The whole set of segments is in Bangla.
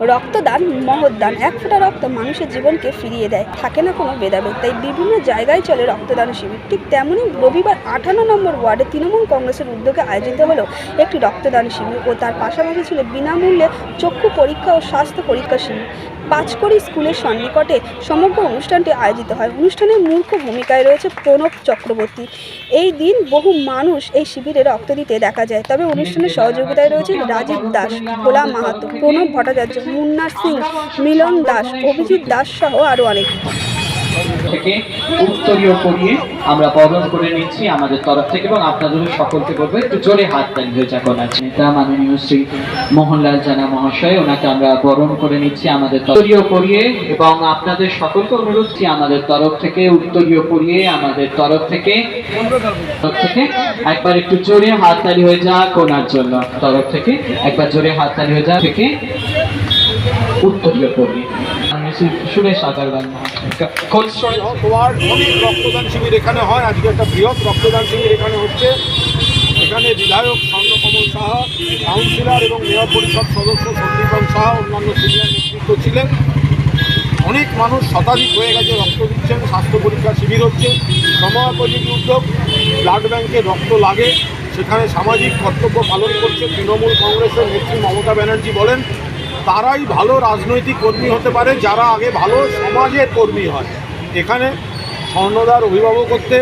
রক্তদান, মহৎদান, এক ফোঁটা রক্ত মানুষের জীবনকে ফিরিয়ে দেয়। থাকে না কোনো ভেদাভেদ, তাই বিভিন্ন জায়গায় চলে রক্তদান শিবির। ঠিক তেমনই রবিবার আঠান্ন নম্বর ওয়ার্ডে তৃণমূল কংগ্রেসের উদ্যোগে আয়োজিত হলো একটি রক্তদান শিবির ও তার পাশাপাশি ছিল বিনামূল্যে চক্ষু পরীক্ষা ও স্বাস্থ্য পরীক্ষা শিবির। পাঁচকড়ি স্কুলের সন্নিকটে সমগ্র অনুষ্ঠানটি আয়োজিত হয়। অনুষ্ঠানের মূর্খ ভূমিকায় রয়েছে প্রণব চক্রবর্তী। এই দিন বহু মানুষ এই শিবিরে রক্ত দিতে দেখা যায়। তবে অনুষ্ঠানের সহযোগিতায় রয়েছে রাজীব দাস, ভোলা মাহাতো, প্রণব ভট্টাচার্য মুন্না সিং মিলন দাস অভিজিৎ দাস সহ আরও অনেক। থেকে উত্তরীয় করিয়ে আমরা বরণ করে নিচ্ছি আমাদের তরফ থেকে এবং আপনাদেরও সকলকে বলব, একটু জোরে হাত তালি হয়ে যাক আছে নেতা মাননীয় শ্রী মোহনলাল জানা মহাশয়, ওনাকে আমরা বরণ করে নিচ্ছি আমাদের উত্তরীয় করিয়ে এবং আপনাদের সকলকে অনুরোধ আমাদের তরফ থেকে, উত্তরীয় করিয়ে আমাদের তরফ থেকে তরফ থেকে একবার একটু জোরে হাত তালি হয়ে যাক ওনার জন্য। তরফ থেকে একবার জোরে হাত তালি হয়ে যাক, থেকে উত্তরীয় করিয়ে। সুরেশ আগরওয়াল অনেক রক্তদান শিবির এখানে হয়। আজকে একটা বৃহৎ রক্তদান শিবির এখানে হচ্ছে। এখানে বিধায়ক স্বর্ণকমল সাহা, কাউন্সিলর এবং মেয়র পরিষদ সদস্য সন্দীপন সাহা, অন্যান্য সিনিয়র নেতৃত্ব ছিলেন। অনেক মানুষ শতাধিক হয়ে গেছে, রক্ত দিচ্ছেন, স্বাস্থ্য পরীক্ষা শিবির হচ্ছে সময়োপযোগী উদ্যোগ ব্লাড ব্যাংকে রক্ত লাগে, সেখানে সামাজিক কর্তব্য পালন করছে তৃণমূল কংগ্রেসের নেত্রী মমতা ব্যানার্জি বলেন। তারাই ভালো রাজনৈতিক কর্মী হতে পারে, যারা আগে ভালো সমাজের কর্মী হয়। এখানে স্বর্ণদার অভিভাবকত্বে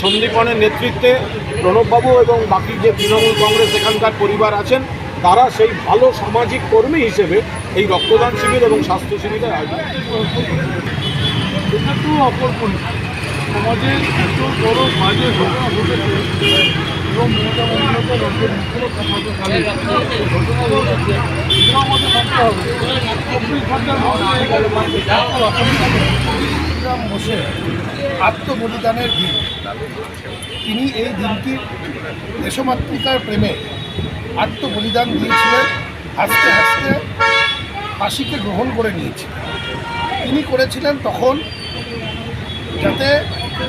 সন্দীপনের নেতৃত্বে প্রণববাবু এবং বাকি যে তৃণমূল কংগ্রেস এখানকার পরিবার আছেন, তারা সেই ভালো সামাজিক কর্মী হিসেবে এই রক্তদান শিবির এবং স্বাস্থ্য শিবিরের আয়োজন এটা তো অপরপরিণাম সমাজের এত বড় বাজে ঘটনা ঘটেছে আত্মবলিদানের দিন। তিনি এই দিনটি দেশমাতৃকার প্রেমে আত্মবলিদান দিয়েছিলেন, হাসতে হাসতে ফাঁসিকে গ্রহণ করে নিয়েছিলেন। তিনি করেছিলেন তখন যাতে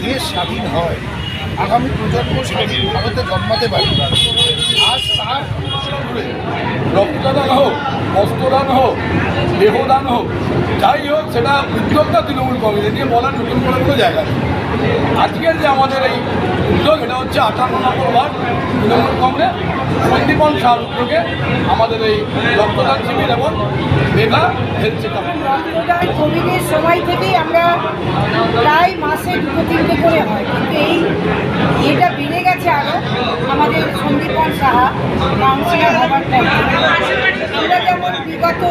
দেশ স্বাধীন হয়। আগামী প্রজন্ম স্বাধীন, ভারতে জন্মাতে পারে। রক্তদান হোক বস্ত্রদান হোক, দেহদান হোক, যাই হোক, সেটা উদ্যোগটা তৃণমূল কংগ্রেস নিয়ে বলার নতুন করে কোনো জায়গা নেই। আজকের যে আমাদের এই উদ্যোগ, এটা হচ্ছে আটান্ন নম্বর ওয়ার্ড তৃণমূল কংগ্রেস, সন্দীপন শাহ উদ্যোগে আমাদের এই রক্তদান শিবির এবং মেগা হেলথ কোভিডের সময় থেকেই আমরা প্রায় মাসে দুটো তিনটে করে হয় কিন্তু এই এটা বেড়ে গেছে আরও আমাদের সন্দীপন সাহা কাউন্সিলর হবার পর আমরা যেমন বিগত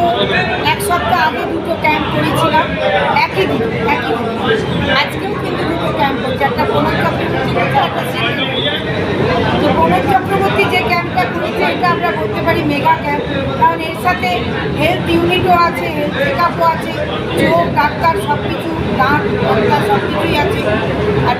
এক সপ্তাহ আগে দুটো ক্যাম্প করেছিলাম, একই দিন একই দিন। আজকেও কিন্তু দুটো ক্যাম্প করছে একটা প্রণব চক্রবর্তী একটা তো প্রণব চক্রবর্তী যে ক্যাম্পটা করেছে, এটা আমরা বলতে পারি মেগা ক্যাম্প কারণ এর সাথে হেলথ ইউনিটও আছে হেলথ চেক আপও আছে, চোখ, ডাক্তার সব কিছু দাঁত সব কিছুই আছে। আর